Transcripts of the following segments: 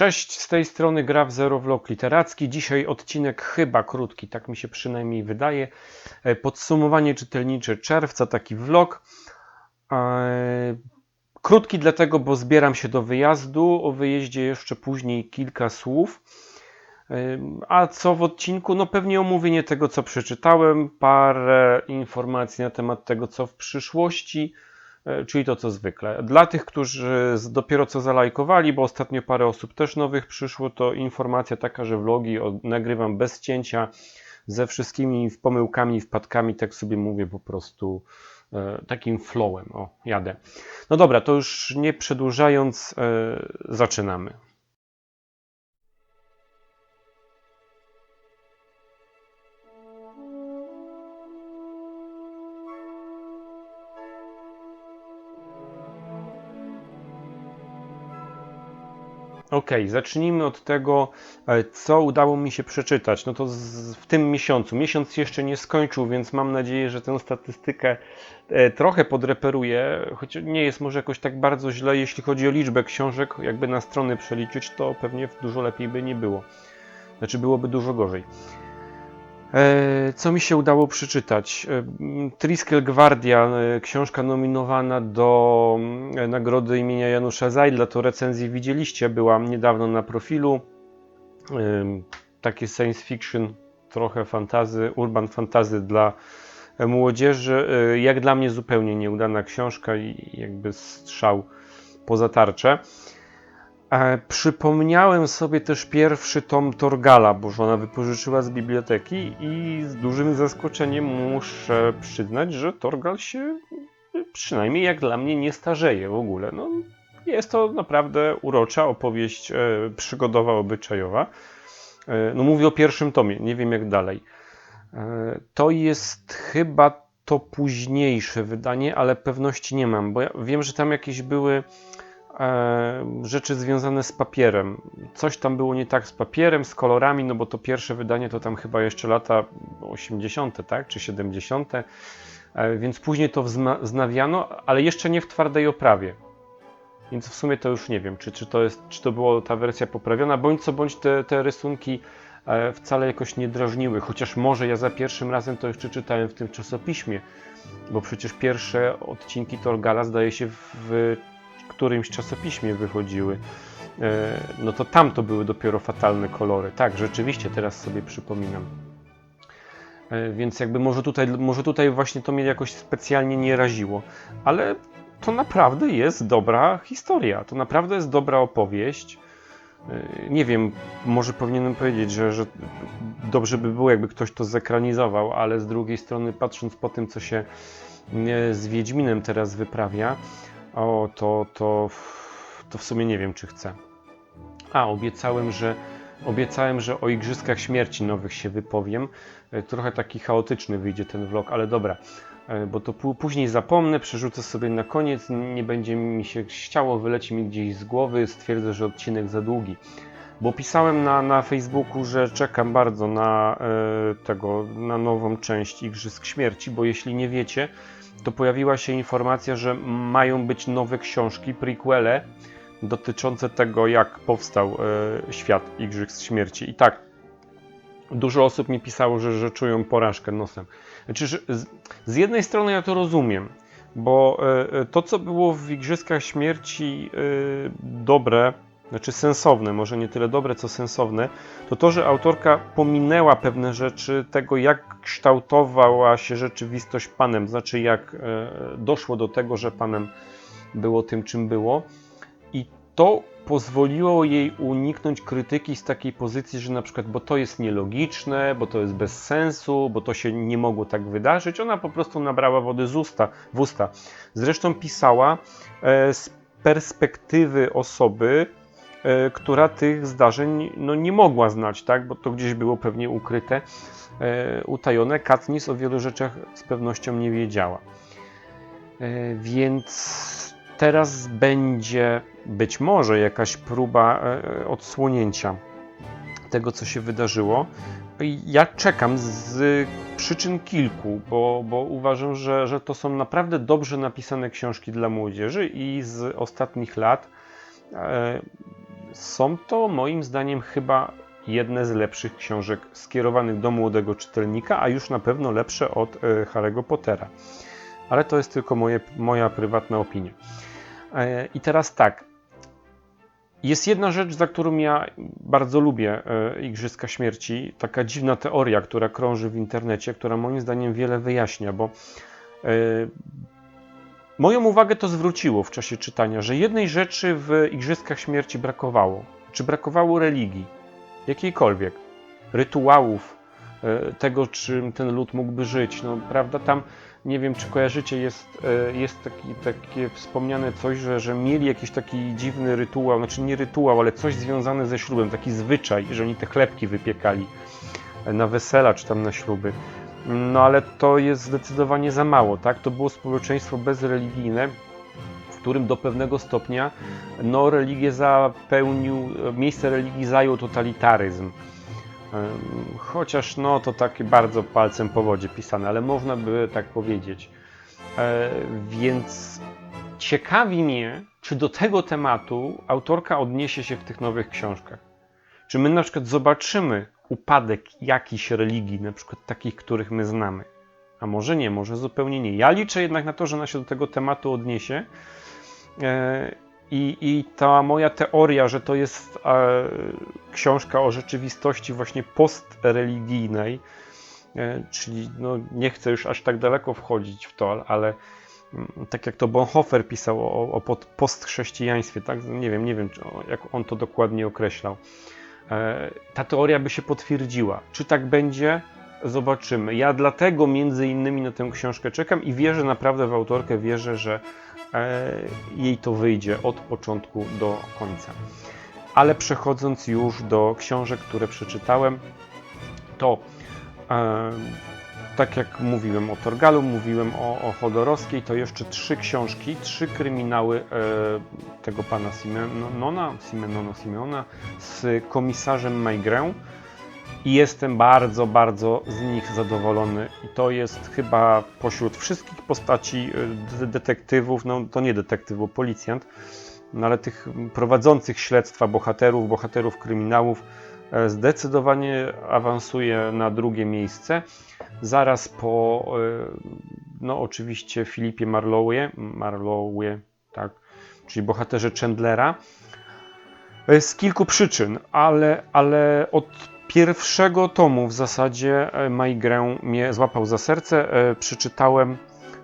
Cześć, z tej strony gra w Zero Vlog Literacki. Dzisiaj odcinek chyba krótki, tak mi się przynajmniej wydaje. E, Podsumowanie czytelnicze czerwca, taki vlog. E, Krótki dlatego, bo zbieram się do wyjazdu. O wyjeździe jeszcze później kilka słów. E, A co w odcinku? No pewnie omówienie tego, co przeczytałem, parę informacji na temat tego, co w przyszłości. E, czyli to co zwykle. Dla tych, którzy dopiero co zalajkowali, bo ostatnio parę osób też nowych przyszło, to informacja taka, że vlogi nagrywam bez cięcia, ze wszystkimi pomyłkami wpadkami, tak sobie mówię po prostu e, takim flowem. O, jadę. No dobra, to już nie przedłużając, e, zaczynamy. Okej, zacznijmy od tego, e, co udało mi się przeczytać. No to z, w tym miesiącu. Miesiąc jeszcze nie skończył, więc mam nadzieję, że tę statystykę e, trochę podreperuję, choć nie jest może jakoś tak bardzo źle, jeśli chodzi o liczbę książek, jakby na strony przeliczyć, to pewnie dużo lepiej by nie było. Znaczy byłoby dużo gorzej. E, Co mi się udało przeczytać? E, Triskel Gwardia, e, książka nominowana do nagrody imienia Janusza Zajdla, to recenzję widzieliście, była niedawno na profilu. Takie science fiction, trochę fantazy, urban fantazy dla młodzieży. Jak dla mnie zupełnie nieudana książka i jakby strzał poza tarczę. Przypomniałem sobie też pierwszy tom Torgala, bo żona wypożyczyła z biblioteki i z dużym zaskoczeniem muszę przyznać, że Torgal się przynajmniej jak dla mnie nie starzeje w ogóle. No, jest to naprawdę urocza opowieść e, przygodowa, obyczajowa. E, no mówię o pierwszym tomie, nie wiem jak dalej. E, to jest chyba to późniejsze wydanie, ale pewności nie mam, bo ja wiem, że tam jakieś były rzeczy związane z papierem. Coś tam było nie tak z papierem, z kolorami, no bo to pierwsze wydanie to tam chyba jeszcze lata 80., tak, czy 70., e, więc później to wznawiano, ale jeszcze nie w twardej oprawie. Więc w sumie to już nie wiem, czy, czy, to, jest, czy to była ta wersja poprawiona, bądź co bądź te, te rysunki e, wcale jakoś nie drażniły, chociaż może ja za pierwszym razem to jeszcze czytałem w tym czasopiśmie, bo przecież pierwsze odcinki Torgala zdaje się w którymś czasopiśmie wychodziły, e, no to tam to były dopiero fatalne kolory. Tak, rzeczywiście, teraz sobie przypominam. E, Więc jakby może tutaj, może tutaj właśnie to mnie jakoś specjalnie nie raziło, ale to naprawdę jest dobra historia, to naprawdę jest dobra opowieść. E, Nie wiem, może powinienem powiedzieć, że, że dobrze by było, jakby ktoś to zekranizował, ale z drugiej strony, patrząc po tym, co się z Wiedźminem teraz wyprawia, o, to, to, to w sumie nie wiem, czy chcę. A, obiecałem, że obiecałem, że o Igrzyskach Śmierci nowych się wypowiem. E, Trochę taki chaotyczny wyjdzie ten vlog, ale dobra, e, bo to pó- później zapomnę, przerzucę sobie na koniec, nie będzie mi się chciało, wyleci mi gdzieś z głowy, stwierdzę, że odcinek za długi. Bo pisałem na, na Facebooku, że czekam bardzo na e, tego, na nową część Igrzysk Śmierci, bo jeśli nie wiecie, to pojawiła się informacja, że mają być nowe książki, prequele dotyczące tego, jak powstał e, świat Igrzysk Śmierci. I tak, dużo osób mi pisało, że, że czują porażkę nosem. Znaczy, z, z jednej strony ja to rozumiem, bo e, e, to, co było w Igrzyskach Śmierci e, dobre, znaczy sensowne, może nie tyle dobre, co sensowne, to to, że autorka pominęła pewne rzeczy tego, jak kształtowała się rzeczywistość Panem, znaczy jak e, doszło do tego, że Panem było tym, czym było. I to pozwoliło jej uniknąć krytyki z takiej pozycji, że na przykład, bo to jest nielogiczne, bo to jest bez sensu, bo to się nie mogło tak wydarzyć. Ona po prostu nabrała wody z usta, w usta. Zresztą pisała e, z perspektywy osoby, która tych zdarzeń no, nie mogła znać, tak? bo to gdzieś było pewnie ukryte, e, utajone. Katniss o wielu rzeczach z pewnością nie wiedziała. E, Więc teraz będzie być może jakaś próba e, odsłonięcia tego, co się wydarzyło. Ja czekam z przyczyn kilku, bo, bo uważam, że, że to są naprawdę dobrze napisane książki dla młodzieży i z ostatnich lat e, są to moim zdaniem chyba jedne z lepszych książek skierowanych do młodego czytelnika, a już na pewno lepsze od e, Harry'ego Pottera. Ale to jest tylko moje, moja prywatna opinia. E, I teraz tak. Jest jedna rzecz, za którą ja bardzo lubię e, Igrzyska Śmierci. Taka dziwna teoria, która krąży w internecie, która moim zdaniem wiele wyjaśnia, bo moją uwagę to zwróciło w czasie czytania, że jednej rzeczy w Igrzyskach Śmierci brakowało. Czy brakowało religii jakiejkolwiek, rytuałów, e, tego, czym ten lud mógłby żyć. No, prawda, tam nie wiem, czy kojarzycie, jest, e, jest taki, takie wspomniane coś, że, że mieli jakiś taki dziwny rytuał, znaczy nie rytuał, ale coś związane ze ślubem, taki zwyczaj, że oni te chlebki wypiekali na wesela czy tam na śluby. No ale to jest zdecydowanie za mało, tak? To było społeczeństwo bezreligijne, którym do pewnego stopnia no, religię zapełnił, miejsce religii zajął totalitaryzm. Chociaż no to takie bardzo palcem po wodzie pisane, ale można by tak powiedzieć. E, więc ciekawi mnie, czy do tego tematu autorka odniesie się w tych nowych książkach. Czy my na przykład zobaczymy upadek jakichś religii, na przykład takich, których my znamy. A może nie, może zupełnie nie. Ja liczę jednak na to, że ona się do tego tematu odniesie, E, I, I ta moja teoria, że to jest e, książka o rzeczywistości właśnie postreligijnej, e, czyli no, nie chcę już aż tak daleko wchodzić w to, ale mm, tak jak to Bonhoeffer pisał o, o postchrześcijaństwie, tak? nie wiem, nie wiem, jak on to dokładnie określał. Ta teoria by się potwierdziła. Czy tak będzie? Zobaczymy. Ja dlatego między innymi na tę książkę czekam i wierzę naprawdę w autorkę, wierzę, że E, jej to wyjdzie od początku do końca. Ale przechodząc już do książek, które przeczytałem, to e, tak jak mówiłem o Torgalu, mówiłem o, o Chodorowskiej, to jeszcze trzy książki, trzy kryminały e, tego pana Simenona, Simenono Simeona z komisarzem Maigrę i jestem bardzo, bardzo z nich zadowolony. I to jest chyba pośród wszystkich postaci y, detektywów, no to nie detektyw, bo policjant, no ale tych prowadzących śledztwa bohaterów, bohaterów kryminałów, e, zdecydowanie awansuje na drugie miejsce. Zaraz po, e, no oczywiście, Filipie Marlowe, tak, czyli bohaterze Chandlera. E, z kilku przyczyn, ale, ale od pierwszego tomu w zasadzie e, Majgrę mnie złapał za serce. Przeczytałem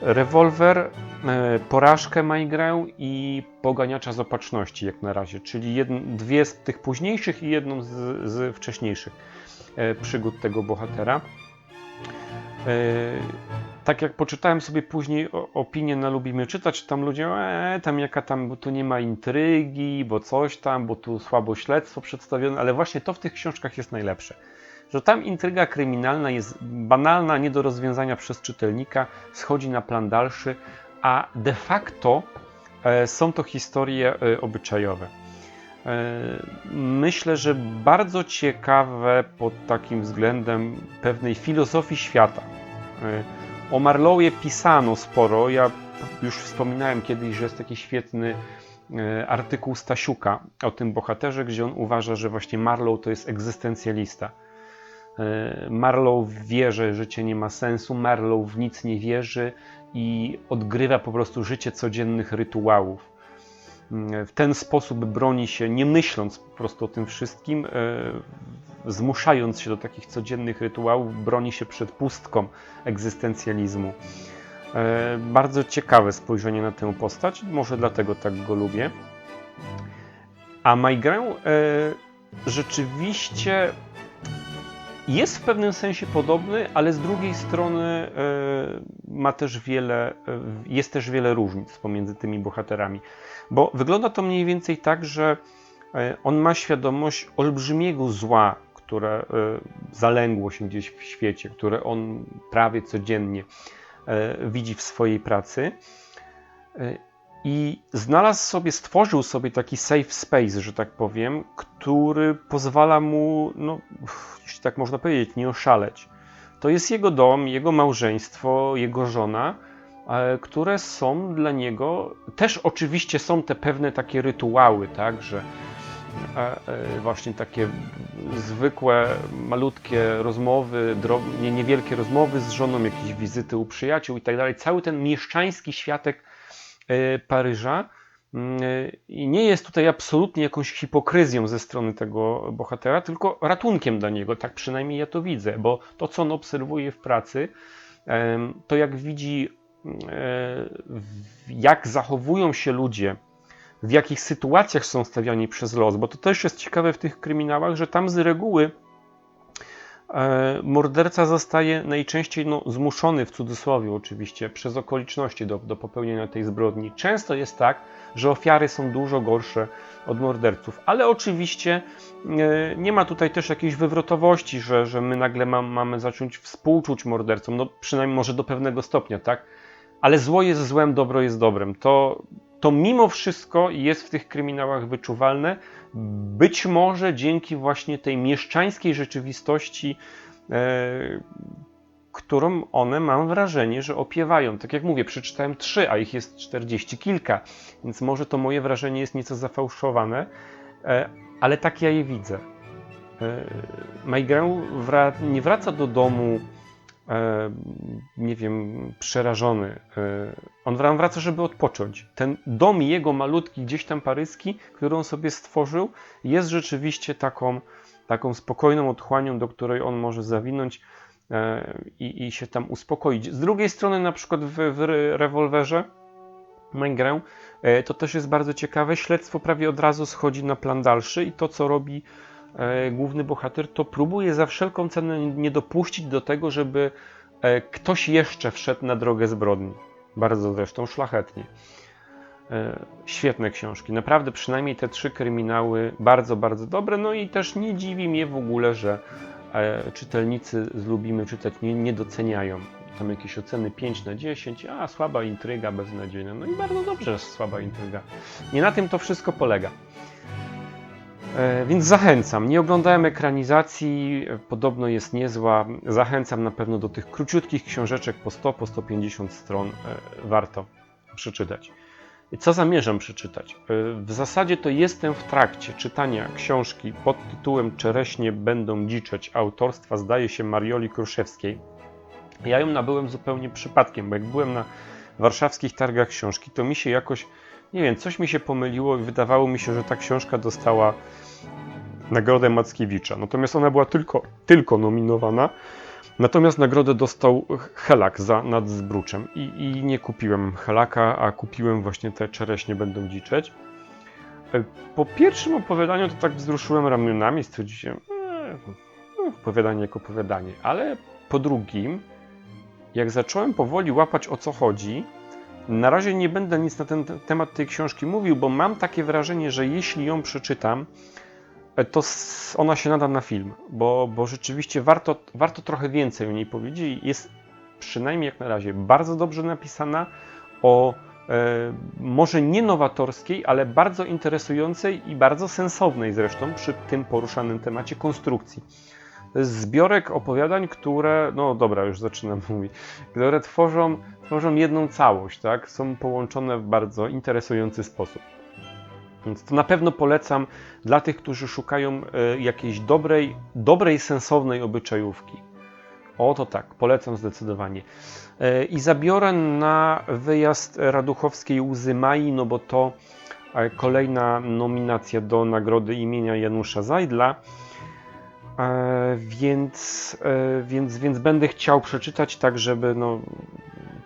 Rewolwer, e, Porażkę Majgrę i Poganiacza z opatrzności jak na razie, czyli jedn, dwie z tych późniejszych i jedną z, z wcześniejszych przygód tego bohatera tak jak poczytałem sobie później opinię na Lubimy Czytać, tam ludzie, e, tam jaka tam, bo tu nie ma intrygi, bo coś tam, bo tu słabo śledztwo przedstawione, ale właśnie to w tych książkach jest najlepsze. Że tam intryga kryminalna jest banalna, nie do rozwiązania przez czytelnika, schodzi na plan dalszy, a de facto e, są to historie e, obyczajowe. E, myślę, że bardzo ciekawe pod takim względem pewnej filozofii świata. O Marlowie pisano sporo. Ja już wspominałem kiedyś, że jest taki świetny artykuł Stasiuka o tym bohaterze, gdzie on uważa, że właśnie Marlow to jest egzystencjalista. E, Marlow wie, że życie nie ma sensu, Marlow w nic nie wierzy i odgrywa po prostu życie codziennych rytuałów. E, w ten sposób broni się, nie myśląc po prostu o tym wszystkim, zmuszając się do takich codziennych rytuałów, broni się przed pustką egzystencjalizmu. E, bardzo ciekawe spojrzenie na tę postać, może dlatego tak go lubię. A Maigrę e, rzeczywiście jest w pewnym sensie podobny, ale z drugiej strony e, ma też wiele, jest też wiele różnic pomiędzy tymi bohaterami. Bo wygląda to mniej więcej tak, że on ma świadomość olbrzymiego zła, które zalęgło się gdzieś w świecie, które on prawie codziennie widzi w swojej pracy. I znalazł sobie, stworzył sobie taki safe space, że tak powiem, który pozwala mu, no, jeśli tak można powiedzieć, nie oszaleć. To jest jego dom, jego małżeństwo, jego żona, które są dla niego, też oczywiście są te pewne takie rytuały, tak, że e, e, właśnie takie zwykłe, malutkie rozmowy, drob- nie, niewielkie rozmowy z żoną, jakieś wizyty u przyjaciół i tak dalej. Cały ten mieszczański światek e, Paryża. Mm, e, I nie jest tutaj absolutnie jakąś hipokryzją ze strony tego bohatera, tylko ratunkiem dla niego. Tak przynajmniej ja to widzę, bo to, co on obserwuje w pracy, to jak widzi, e, w- jak zachowują się ludzie, w jakich sytuacjach są stawiani przez los, bo to też jest ciekawe w tych kryminałach, że tam z reguły e, morderca zostaje najczęściej no, zmuszony, w cudzysłowie oczywiście, przez okoliczności do, do popełnienia tej zbrodni. Często jest tak, że ofiary są dużo gorsze od morderców, ale oczywiście e, nie ma tutaj też jakiejś wywrotowości, że, że my nagle mam, mamy zacząć współczuć mordercom, no przynajmniej może do pewnego stopnia, tak? Ale zło jest złem, dobro jest dobrem. To, to mimo wszystko jest w tych kryminałach wyczuwalne. Być może dzięki właśnie tej mieszczańskiej rzeczywistości, e, którą one, mam wrażenie, że opiewają. Tak jak mówię, przeczytałem trzy, a ich jest czterdzieści kilka, więc może to moje wrażenie jest nieco zafałszowane, e, ale tak ja je widzę. E, Maigrę wra nie wraca do domu nie wiem, przerażony. E, On wra- wraca, żeby odpocząć. Ten dom jego malutki, gdzieś tam paryski, który on sobie stworzył, jest rzeczywiście taką, taką spokojną otchłanią, do której on może zawinąć e, i, i się tam uspokoić. Z drugiej strony, na przykład w, w re- rewolwerze, Mengrę, e, to też jest bardzo ciekawe. Śledztwo prawie od razu schodzi na plan dalszy i to, co robi e, główny bohater, to próbuje za wszelką cenę nie dopuścić do tego, żeby e, ktoś jeszcze wszedł na drogę zbrodni. Bardzo zresztą szlachetnie. E, Świetne książki. Naprawdę przynajmniej te trzy kryminały bardzo, bardzo dobre. No i też nie dziwi mnie w ogóle, że e, czytelnicy z Lubimy Czytać nie, nie doceniają. Tam jakieś oceny 5 na 10, a słaba intryga, beznadziejna. No i bardzo dobrze, że słaba intryga. Nie na tym to wszystko polega. E, Więc zachęcam. Nie oglądałem ekranizacji, podobno jest niezła. Zachęcam na pewno do tych króciutkich książeczek po 100, po 150 stron. e, Warto przeczytać. Co zamierzam przeczytać? E, W zasadzie to jestem w trakcie czytania książki pod tytułem Czereśnie będą dziczeć autorstwa zdaje się Marioli Kruszewskiej. Ja ją nabyłem zupełnie przypadkiem, bo jak byłem na warszawskich targach książki, to mi się jakoś, nie wiem, coś mi się pomyliło i wydawało mi się, że ta książka dostała nagrodę Mackiewicza. Natomiast ona była tylko, tylko nominowana. Natomiast nagrodę dostał Helak za nad Zbruczem I, i nie kupiłem Helaka, a kupiłem właśnie te czereśnie będą dziczeć. E, Po pierwszym opowiadaniu to tak wzruszyłem ramionami, stwierdziłem, e, no, opowiadanie jak opowiadanie, ale po drugim, jak zacząłem powoli łapać o co chodzi, na razie nie będę nic na ten te- temat tej książki mówił, bo mam takie wrażenie, że jeśli ją przeczytam, e, to ona się nada na film, bo, bo rzeczywiście warto, warto trochę więcej o niej powiedzieć. Jest przynajmniej jak na razie bardzo dobrze napisana o e, może nie nowatorskiej, ale bardzo interesującej i bardzo sensownej zresztą przy tym poruszanym temacie konstrukcji. Zbiorek opowiadań, które, no dobra, już zaczynam mówić, które tworzą, tworzą jedną całość, tak? Są połączone w bardzo interesujący sposób. Więc to na pewno polecam dla tych, którzy szukają e, jakiejś dobrej, dobrej, sensownej obyczajówki. O to tak, polecam zdecydowanie. E, I zabiorę na wyjazd Raduchowskiej Łzy Mai, no bo to e, kolejna nominacja do nagrody imienia Janusza Zajdla. E, Więc, e, więc, więc będę chciał przeczytać tak, żeby, no,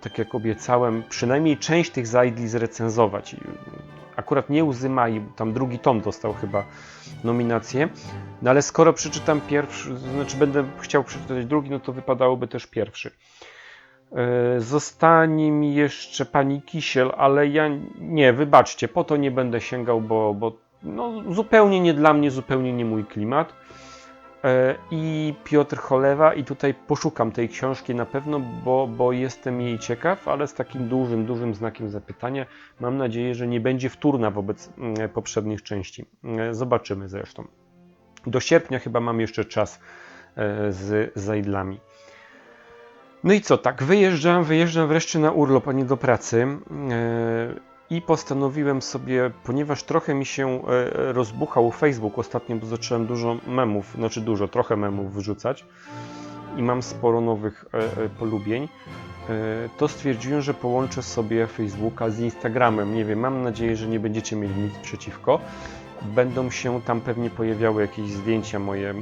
tak jak obiecałem, przynajmniej część tych Zajdli zrecenzować. Akurat nie Łzy Mai, bo tam drugi tom dostał chyba nominację. No ale skoro przeczytam pierwszy, znaczy będę chciał przeczytać drugi, no to wypadałoby też pierwszy. E, Zostanie mi jeszcze pani Kisiel, ale ja nie, wybaczcie, po to nie będę sięgał, bo, bo no, zupełnie nie dla mnie, zupełnie nie mój klimat. E, I Piotr Cholewa, i tutaj poszukam tej książki na pewno, bo, bo jestem jej ciekaw, ale z takim dużym, dużym znakiem zapytania. Mam nadzieję, że nie będzie wtórna wobec mm, poprzednich części. E, Zobaczymy zresztą. Do sierpnia chyba mam jeszcze czas e, z Zajdlami. No i co, tak, wyjeżdżam, wyjeżdżam wreszcie na urlop, a nie do pracy. E, I postanowiłem sobie, ponieważ trochę mi się e, rozbuchał Facebook ostatnio, bo zacząłem dużo memów, znaczy dużo, trochę memów wyrzucać i mam sporo nowych e, e, polubień, e, to stwierdziłem, że połączę sobie Facebooka z Instagramem. Nie wiem, mam nadzieję, że nie będziecie mieli nic przeciwko. Będą się tam pewnie pojawiały jakieś zdjęcia moje e,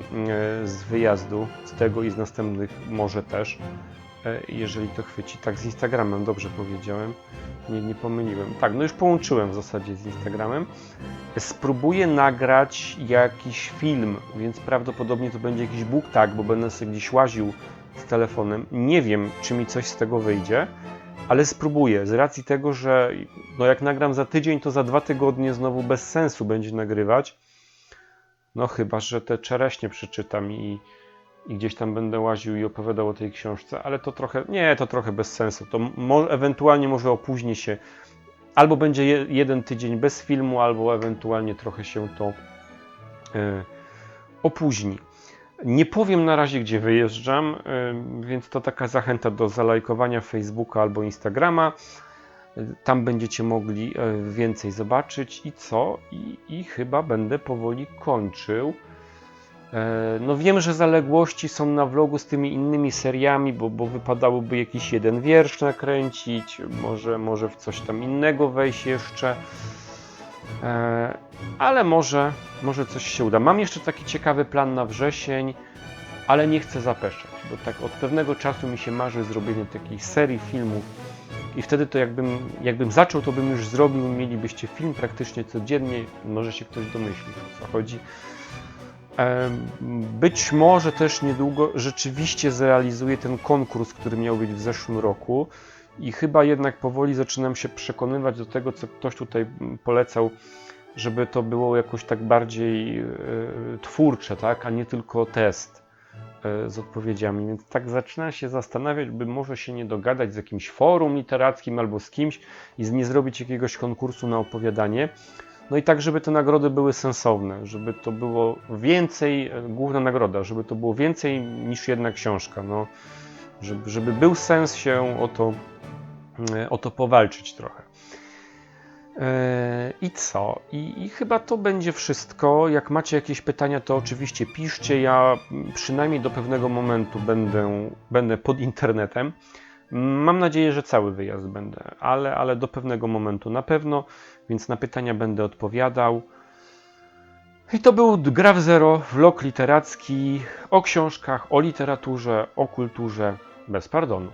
z wyjazdu, z tego i z następnych może też, e, jeżeli to chwyci. Tak, z Instagramem, dobrze powiedziałem. Nie, nie pomyliłem. Tak, no już połączyłem w zasadzie z Instagramem. Spróbuję nagrać jakiś film, więc prawdopodobnie to będzie jakiś book tag, bo będę sobie gdzieś łaził z telefonem. Nie wiem, czy mi coś z tego wyjdzie, ale spróbuję. Z racji tego, że no jak nagram za tydzień, to za dwa tygodnie znowu bez sensu będzie nagrywać. No chyba, że te czereśnie przeczytam i, i gdzieś tam będę łaził i opowiadał o tej książce, ale to trochę, nie, to trochę bez sensu. To mo, ewentualnie może opóźni się, albo będzie je, jeden tydzień bez filmu, albo ewentualnie trochę się to e, opóźni. Nie powiem na razie, gdzie wyjeżdżam, y, więc to taka zachęta do zalajkowania Facebooka albo Instagrama. Tam będziecie mogli y, więcej zobaczyć i co? I, i chyba będę powoli kończył. E, No wiem, że zaległości są na vlogu z tymi innymi seriami, bo, bo wypadałoby jakiś jeden wiersz nakręcić, może, może w coś tam innego wejść jeszcze. E, ale może, może coś się uda. Mam jeszcze taki ciekawy plan na wrzesień, ale nie chcę zapeszać, bo tak od pewnego czasu mi się marzy zrobienie takiej serii filmów i wtedy to jakbym, jakbym zaczął, to bym już zrobił, mielibyście film praktycznie codziennie, może się ktoś domyśli o co chodzi. Być może też niedługo rzeczywiście zrealizuję ten konkurs, który miał być w zeszłym roku i chyba jednak powoli zaczynam się przekonywać do tego, co ktoś tutaj mm, polecał, żeby to było jakoś tak bardziej e, twórcze, tak, a nie tylko test e, z odpowiedziami. Więc tak zaczynam się zastanawiać, by może się nie dogadać z jakimś forum literackim albo z kimś i nie zrobić jakiegoś konkursu na opowiadanie. No i tak, żeby te nagrody były sensowne, żeby to było więcej, e, główna nagroda, żeby to było więcej niż jedna książka. No, żeby, żeby był sens się o to, e, o to powalczyć trochę. E, I co? I, I chyba to będzie wszystko. Jak macie jakieś pytania, to oczywiście piszcie. Ja przynajmniej do pewnego momentu będę, będę pod internetem. Mam nadzieję, że cały wyjazd będę, ale, ale do pewnego momentu na pewno, więc na pytania będę odpowiadał. I to był Gra w Zero, vlog literacki o książkach, o literaturze, o kulturze bez pardonu.